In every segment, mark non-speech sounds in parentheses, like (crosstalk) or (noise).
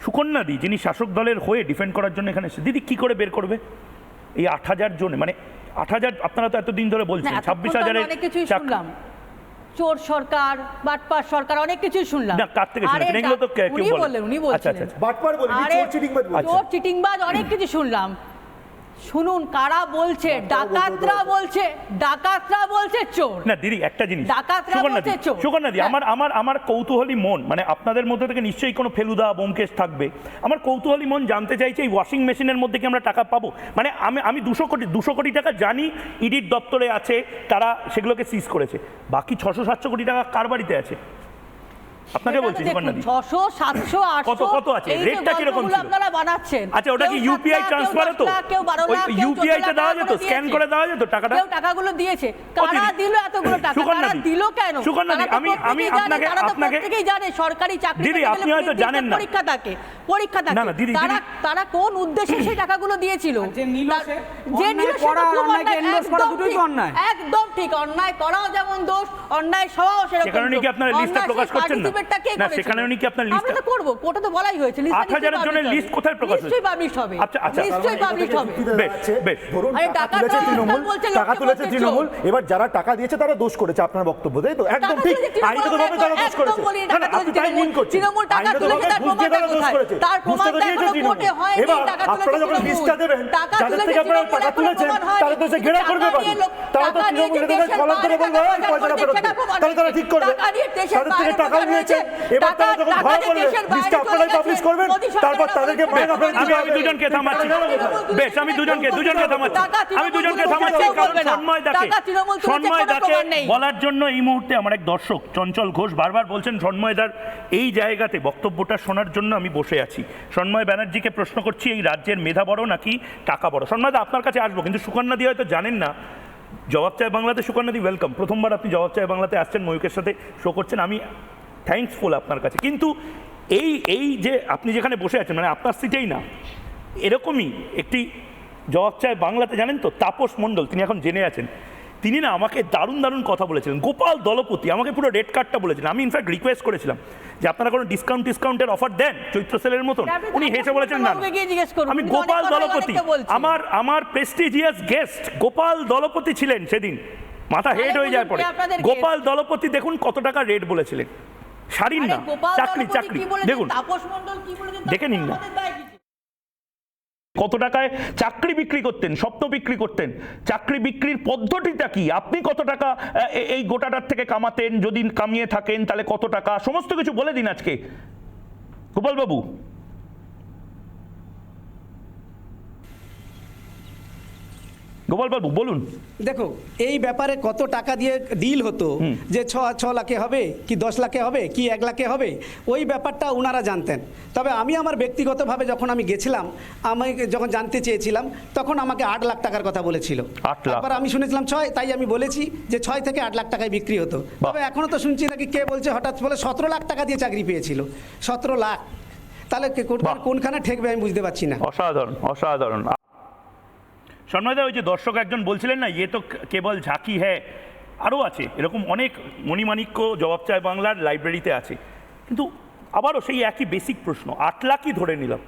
সুকন্যা দি যিনি শাসক দলের হয়ে ডিফেন্ড করার জন্য এখানে এসেছে। দিদি কী করে বের করবে? এই আট হাজার জনে মানে আট হাজার আপনারা তো এতদিন ধরে বলছেন ছাব্বিশ হাজারের অনেক কিছুই শুনলাম। চোর সরকার বাটপার সরকার অনেক কিছুই শুনলাম। না, কার থেকে শুনলেন এগুলো তো কে- কেউ উনি বললেন উনি বলছিলেন আচ্ছা। বাটপার বলেন চোর চিটিংবাজ চোর চিটিংবাজ অনেক কিছু শুনলাম। শুনুন কারা বলছে? ডাকাতরা বলছে ডাকাতরা বলছে চোর। না দিদি একটা জিনিস। ডাকাতরা বলছে চোর। সুকন্যা দি হ্যাঁ। আমার আমার আমার কৌতূহলী মন মানে আপনাদের মধ্যে থেকে নিশ্চয়ই কোনো ফেলুদা বোমকেশ থাকবে। আমার কৌতূহলী মন জানতে চাইছে এই ওয়াশিং মেশিনের মধ্যে কি আমরা টাকা পাবো? মানে আমি আমি দুশো কোটি দুশো কোটি টাকা জানি ইডির দপ্তরে আছে তারা সেগুলোকে সিজ করেছে। বাকি ছশো সাতশো কোটি টাকা কার বাড়িতে আছে? আপনাকে বলছি সুকন্যা দি ছশো সাতশো আটশো কত- কত আছে? রেটটা কীরকম গল্পগুলো ছিল? আপনারা বানাচ্ছেন আচ্ছা ওটা কি ইউপিআই লাখ, কেউ ট্রান্সফারে দশ তো কেউ বারো ওই লাখ, ইউপিআই তে দেওয়া যেত স্ক্যান করে দেওয়া যেত টাকাটা কেউ টাকাগুলো দিয়েছে কারা দিল এতগুলো টাকা কারা দিল কেন সুকন্যা দি, তারা আমি- আমি আপনাকে- আপনাকে- প্রত্যেকেই জানে সরকারি চাকরি দিদি, আপনি হয়তো জানেন না। পরীক্ষা থাকে পরীক্ষা থাকে না, না, দিদি, তারা তারা কোন উদ্দেশ্যে সেই টাকাগুলো দিয়েছিল যে নিল সে যে নিল সেটা অন্যায়কে অন্যায়, করা একদম দুটোই তো ঠিক, অন্যায়। একদম ঠিক অন্যায় করাও যেমন দোষ অন্যায় সবাও সেরকম সেখানে কি দোষ। আপনার লিস্টটা প্রকাশ করছেন না? Participate-টা কে না, সেখানে উনি কি আপনার আমরা তো করব কোটা তো বলাই হয়েছে লিস্টটা আট জনের লিস্ট কোথায় প্রকাশ হয়েছে? নিশ্চয়ই পাবলিশ হবে। আচ্ছা, আচ্ছা। নিশ্চয়ই পাবলিশ হবে। বেশ, বেশ। ধরুন টাকা টাকা তুলেছে তৃণমূল টাকা তুলেছে তৃণমূল এবার যারা টাকা দিয়েছে তারা দোষ করেছে আপনার বক্তব্য তাই তো? একদম ঠিক। আইনগতভাবে তারা দোষ করেছে। না, না, আপনি তাই মিন করছেন। তৃণমূল টাকা তুলেছে, তার ঘুষ দিয়ে তারা দোষ প্রমাণটা করেছে। কোথায়? তার ঘুষ তো প্রমাণটা দিয়েছে এখনও তৃণমূল। কোর্টে হয়নি, এবার আপনারা যখন লিস্টটা দেবেন যাদের থেকে আপনারা টাকা তুলেছেন তারা তো সে ঘেরা করবে তারা তো তৃণমূল নেতাদের দেশের কলম বলবে পয়সাটা ফেরত করছে, দে।" সেটা প্রমাণ তাহলে তারা ঠিক করবে টাকা নিয়ে দেশের তাদের থেকে টাকা নিয়েছে হয়েছে। টাকা- টাকা ধরা দেশের বাইরে চলে পাবলিশ করবেন তারপর তাদেরকে টাকা মায়না ফেরত আমি দুজনকে থামাচ্ছি। বেশ আমি দুজনকে দুজনকে থামাচ্ছি। আমি দুজনকে থামাচ্ছি কারণ সন্ময় দাকে টাকা তৃণমূল তুলেছে, সন্ময় দাকে বলার জন্য এই মুহূর্তে আমার এক দর্শক চঞ্চল ঘোষ বারবার বলছেন সন্ময় দার এই জায়গাতে বক্তব্যটা শোনার জন্য আমি বসে আছি। সন্ময় ব্যানার্জিকে প্রশ্ন করছি এই রাজ্যের মেধা বড় নাকি টাকা বড়? সন্ময় দা আপনার কাছে আসব কিন্তু সুকন্যা দি হয়তো জানেন না। জবাব চায় বাংলাতে সুকন্যা দি ওয়েলকাম প্রথমবার আপনি জবাব চায় বাংলাতে আসছেন ময়ূকের সাথে শো করছেন। আমি থ্যাঙ্কসফুল আপনার কাছে। কিন্তু এই এই যে আপনি যেখানে বসে আছেন মানে আপনার সিটেই না। এরকমই একটি জবাব চায় বাংলাতে জানেন তো? তাপস মণ্ডল তিনি এখন জেনে আছেন। তিনি না আমাকে দারুণ দারুণ কথা বলেছিলেন। গোপাল দলপতি আমাকে পুরো রেড কার্ডটা বলেছিলেন। আমি ইনফ্যাক্ট রিকোয়েস্ট করেছিলাম যে আপনারা কোনো ডিসকাউন্ট ডিসকাউন্টের অফার দেন চৈত্র সেলের মতন? উনি হেসে বলেছেন না আমি গোপাল দলপতি। আমার আমার প্রেস্টিজিয়াস গেস্ট গোপাল দলপতি ছিলেন সেদিন। মাথা হেড হয়ে যায় পরে? গোপাল দলপতি দেখুন কত টাকা রেট বলেছিলেন। শাড়ির না চাকরি চাকরি। দেখুন। দেখে নিন না। কত টাকায় চাকরি বিক্রি করতেন স্বপ্ন বিক্রি করতেন? চাকরি বিক্রির পদ্ধতিটা কি? আপনি কত টাকা এই গোটাটার থেকে কামাতেন? যদি কামিয়ে থাকেন তাহলে কত টাকা? সমস্ত কিছু বলে দিন আজকে। গোপালবাবু গোপালবাবু বলুন। দেখো এই ব্যাপারে কত টাকা দিয়ে ডিল হতো যে ছ ছ লাখে হবে কি দশ লাখে হবে কি এক লাখে হবে ওই ব্যাপারটা ওনারা জানতেন। তবে আমি আমার ব্যক্তিগতভাবে যখন আমি গেছিলাম আমি যখন জানতে চেয়েছিলাম তখন আমাকে আট লাখ টাকার কথা বলেছিল। তারপর আমি শুনেছিলাম ছয় তাই আমি বলেছি যে ছয় থেকে আট লাখ টাকায় বিক্রি হতো। তবে এখনও তো শুনছি নাকি কে বলছে হঠাৎ বলে সতেরো লাখ টাকা দিয়ে চাকরি পেয়েছিল। সতেরো লাখ। তাহলে। কোনখানে ঠেকবে আমি বুঝতে পারছি না। অসাধারণ অসাধারণ। সন্ময়দা ওই যে দর্শক একজন বলছিলেন না ইয়ে তো কেবল ঝাঁকি হ্যাঁ আরও আছে এরকম অনেক মণিমাণিক্য জবাব চায় বাংলার লাইব্রেরিতে আছে। কিন্তু আবারও সেই একই বেসিক প্রশ্ন আট লাখই ধরে নিলাম।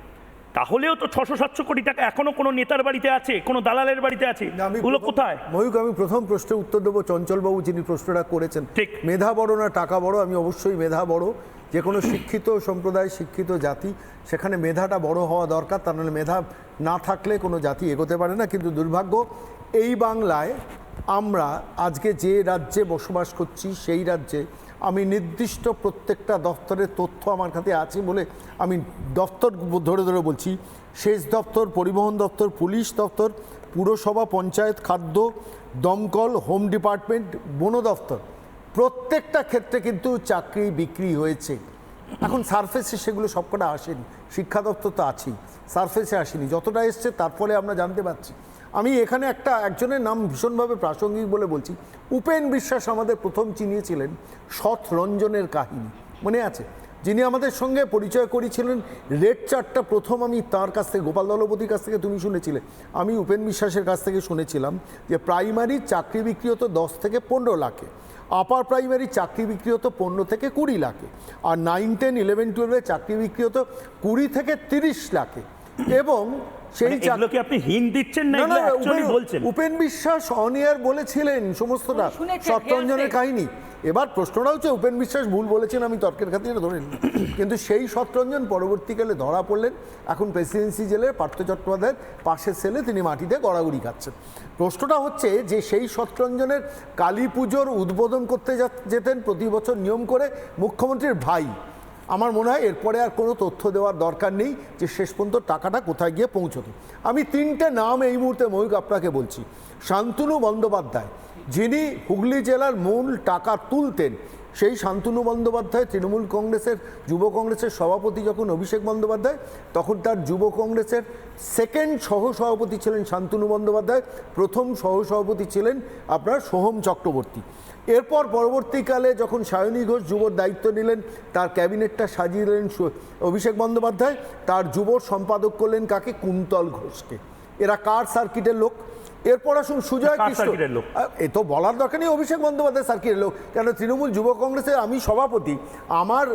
তাহলেও তো ছশো সাতশো কোটি টাকা এখনও কোনো নেতার বাড়িতে আছে কোনো দালালের বাড়িতে আছে ওগুলো কোথায়? ময়ূক আমি প্রথম প্রশ্নের উত্তর দেবো চঞ্চলবাবু যিনি প্রশ্নটা করেছেন। ঠিক। মেধা বড় না টাকা বড় আমি অবশ্যই মেধা বড়। যে কোনো শিক্ষিত সম্প্রদায়, শিক্ষিত জাতি, সেখানে মেধাটা বড় হওয়া দরকার। তা নাহলে মেধা না থাকলে কোনো জাতি এগোতে পারে না। কিন্তু দুর্ভাগ্য, এই বাংলায় আমরা আজকে যে রাজ্যে বসবাস করছি, সেই রাজ্যে আমি নির্দিষ্ট প্রত্যেকটা দপ্তরের তথ্য আমার কাছে আছে বলে আমি দপ্তর ধরে ধরে বলছি। সেচ দপ্তর পরিবহন দপ্তর পুলিশ দপ্তর পুরসভা, পঞ্চায়েত, খাদ্য, দমকল, হোম ডিপার্টমেন্ট, বন দপ্তর প্রত্যেকটা ক্ষেত্রে কিন্তু চাকরি, বিক্রি হয়েছে। এখন সারফেসে সেগুলো সবকটা আসেনি। শিক্ষা দপ্তর তো আছেই। সারফেসে আসেনি। যতটা এসছে, তার ফলে আমরা জানতে পারছি। আমি এখানে একটা, একজনের নাম ভীষণভাবে প্রাসঙ্গিক বলে বলছি। উপেন বিশ্বাস আমাদের প্রথম চিনিয়েছিলেন, সৎ রঞ্জনের কাহিনী। মনে আছে? যিনি আমাদের সঙ্গে পরিচয় করেছিলেন রেড চার্টটা প্রথম আমি তার কাছ থেকে, গোপাল দলপতির কাছ থেকে তুমি শুনেছিলে। আমি উপেন বিশ্বাসের কাছ থেকে শুনেছিলাম যে, প্রাইমারি চাকরি বিক্রি হতো দশ থেকে পনেরো লাখে। আপার প্রাইমারি চাকরি বিক্রি হতো পনেরো থেকে কুড়ি লাখে, আর নাইন টেন ইলেভেন টুয়েলভে চাকরি বিক্রি হতো কুড়ি থেকে তিরিশ লাখে। এবং সেই মানে চাকরি আপনি হিন্ট দিচ্ছেন না না, বলছেন? উপেন বিশ্বাস অনিয়ার বলেছিলেন সমস্তটা। সত্যঞ্জনের কাহিনী। এবার প্রশ্নটা হচ্ছে উপেন বিশ্বাস ভুল বলেছেন আমি তর্কের খাতিরে ধরে নিই (coughs) কিন্তু সেই সত্যরঞ্জন পরবর্তীকালে ধরা পড়লেন। এখন প্রেসিডেন্সি জেলে পার্থ চট্টোপাধ্যায়ের পাশের সেলে তিনি মাটিতে গড়াগড়ি খাচ্ছেন প্রশ্নটা হচ্ছে যে সেই সত্যরঞ্জনের কালী পুজোর উদ্বোধন করতে যেতেন প্রতি বছর নিয়ম করে মুখ্যমন্ত্রীর ভাই। আমার মনে হয় এরপরে আর কোনো তথ্য দেওয়ার দরকার নেই যে শেষ পর্যন্ত টাকাটা কোথায় গিয়ে পৌঁছতো। আমি তিনটে নাম এই মুহূর্তে ময়ূক আপনাকে বলছি। শান্তনু বন্দ্যোপাধ্যায়, যিনি হুগলি জেলার মূল টাকা তুলতেন সেই শান্তনু বন্দ্যোপাধ্যায় তৃণমূল কংগ্রেসের যুব কংগ্রেসের সভাপতি যখন অভিষেক বন্দ্যোপাধ্যায়, তখন তার যুব কংগ্রেসের সেকেন্ড সহসভাপতি ছিলেন শান্তনু বন্দ্যোপাধ্যায়, প্রথম সহসভাপতি ছিলেন আপনার সোহম চক্রবর্তী। এরপর পরবর্তীকালে যখন সায়নী ঘোষ যুবর দায়িত্ব নিলেন, তার ক্যাবিনেটটা সাজিয়ে দিলেন অভিষেক বন্দ্যোপাধ্যায়, তার যুবর সম্পাদক করলেন কাকে? কুন্তল ঘোষকে। এরা কার সার্কিটের লোক? এরপর আসুন সুজয় কৃষ্ণ। লোক? এ তো বলার দরকার নেই অভিষেক বন্দ্যোপাধ্যায় সার্কিটের লোক। কেন তৃণমূল যুব কংগ্রেসের আমি সভাপতি আমার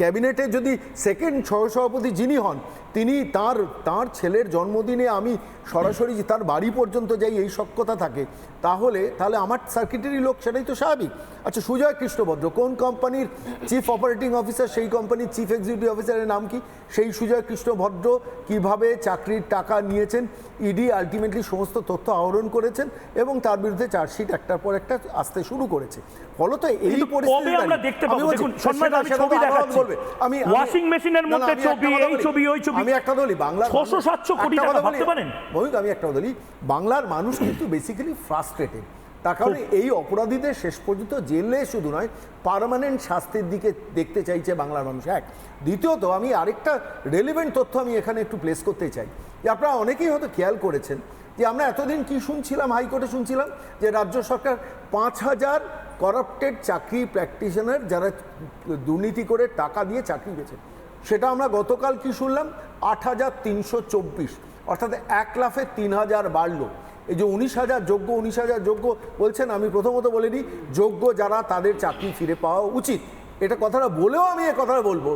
ক্যাবিনেটে যদি সেকেন্ড সহসভাপতি যিনি হন তিনি তার তার ছেলের জন্মদিনে আমি সরাসরি তার বাড়ি পর্যন্ত যাই এই সক্ষতা থাকে তাহলে তাহলে আমার সার্কিটেরই লোক সেটাই তো স্বাভাবিক। আচ্ছা সুজয় কৃষ্ণভদ্র কোন কোম্পানির চিফ অপারেটিং অফিসার সেই কোম্পানির চিফ এক্সিকিউটিভ অফিসারের নাম কি? সেই সুজয় কৃষ্ণভদ্র কীভাবে চাকরির টাকা নিয়েছেন? ইডি আলটিমেটলি সমস্ত তথ্য আহরণ করেছেন এবং তার বিরুদ্ধে চার্জশিট একটার পর একটা আসতে শুরু করেছে। ফলত এই পরিস্থিতি আমরা দেখতে পাবো? দেখুন, সন্ন্যাস, আমি ছবি দেখাচ্ছি। আমি Washing machine মধ্যে ছবি, এই ছবি, ওই ছবি। আমি একটা বলি বাংলা 600-700 কোটি টাকা ভাবতে পারেন? ময়ূক আমি একটা বলি। বাংলার মানুষ কিন্তু বেসিক্যালি ফ্রাস্ট্রেটেড তার কারণে এই অপরাধীদের শেষ পর্যন্ত জেলে শুধু নয় পার্মানেন্ট শাস্তির দিকে দেখতে চাইছে বাংলার মানুষ। এক। দ্বিতীয়ত আমি আরেকটা রেলিভেন্ট তথ্য আমি এখানে একটু প্লেস করতে চাই। যে আপনারা অনেকেই হয়তো খেয়াল করেছেন যে আমরা এতদিন কি শুনছিলাম, হাইকোর্টে শুনছিলাম যে রাজ্য সরকার পাঁচ হাজার করাপ্টেড চাকরি প্র্যাকটিশনার যারা দুর্নীতি করে টাকা দিয়ে চাকরি পেয়েছে। সেটা আমরা গতকাল কি শুনলাম? আট হাজার তিনশো চব্বিশ। অর্থাৎ এক লাফে তিন হাজার বাড়লো। এই যে উনিশ হাজার যোগ্য, উনিশ হাজার যোগ্য বলছেন, আমি প্রথমত বলে নিই যোগ্য যারা তাদের চাকরি ফিরে পাওয়া উচিত। এটা কথাটা বলেও আমি এ কথাটা বলব।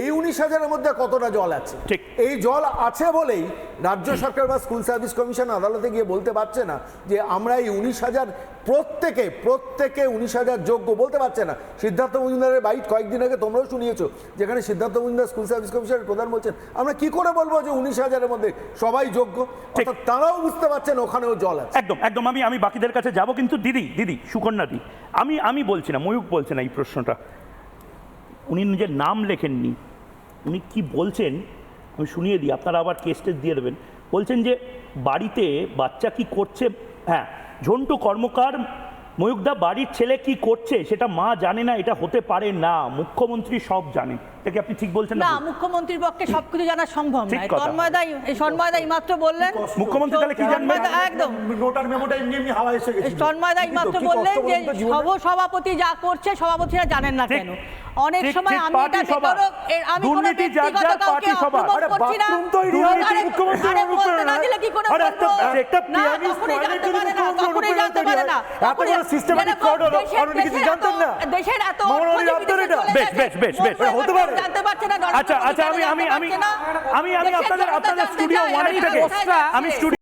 এই উনিশ হাজারের মধ্যে কতটা জল আছে? ঠিক। এই জল আছে বলেই রাজ্য সরকার বা স্কুল সার্ভিস কমিশন আদালতে গিয়ে বলতে পারছে না যে আমরা এই উনিশ হাজার প্রত্যেকে প্রত্যেকে উনিশ হাজার যোগ্য বলতে পারছে না। সিদ্ধার্থ মজুমদারের বাইট কয়েকদিন আগে তোমরাও শুনিয়েছো যেখানে সিদ্ধার্থ মজুমদার স্কুল সার্ভিস কমিশনের প্রধান বলছেন আমরা কি করে বলব যে উনিশ হাজারের মধ্যে সবাই যোগ্য? অর্থাৎ তারাও বুঝতে পারছেন ওখানেও জল আছে। একদম একদম। আমি আমি বাকিদের কাছে যাব কিন্তু দিদি দিদি সুকন্যা দি আমি আমি বলছি না ময়ূক বলছে না এই প্রশ্নটা। উনি নিজের নাম লেখেননি। উনি কি বলছেন আমি শুনিয়ে দিই আপনারা আবার কেস টেস দিয়ে দেবেন। বলছেন যে বাড়িতে বাচ্চা কি করছে? হ্যাঁ ঝন্টু কর্মকার ময়ূকদা বাড়ির ছেলে কি করছে? সেটা মা জানে না এটা হতে পারে না। মুখ্যমন্ত্রী সব জানে। এটা কি আপনি ঠিক বলছেন না না মুখ্যমন্ত্রীর পক্ষে সবকিছু জানা সম্ভব নয় কথা। তন্ময়দাই এই সন্ময়দাই মাত্র বললেন। মুখ্যমন্ত্রী তাহলে কি জানবেন? একদম। নোটার মেমোটা এমনি এমনি হাওয়া এসে গেছিল। তন্ময়দাই কিন্তু মাত্র বললেন যে সভাপতি যা করছে সভাপতিরা জানেন না কেন। অনেক সময় আমি এটা। বিতরক আমি কোনো ব্যক্তিগত কাউকে আরে করছি না আরে- বলতে না দিলে কি করে বলব? না, জানতে পারে না, জানতে পারে না। fraud হলো, কিছু জানতেন না। দেশের এত বেশ, বেশ, বেশ, বেশ। হতে পারে। জানতে পারছে না, আচ্ছা আচ্ছা আমি আমি আমি আমি আপনাদের আপনাদের স্টুডিও ওয়ানের থেকে আমি স্টুডিও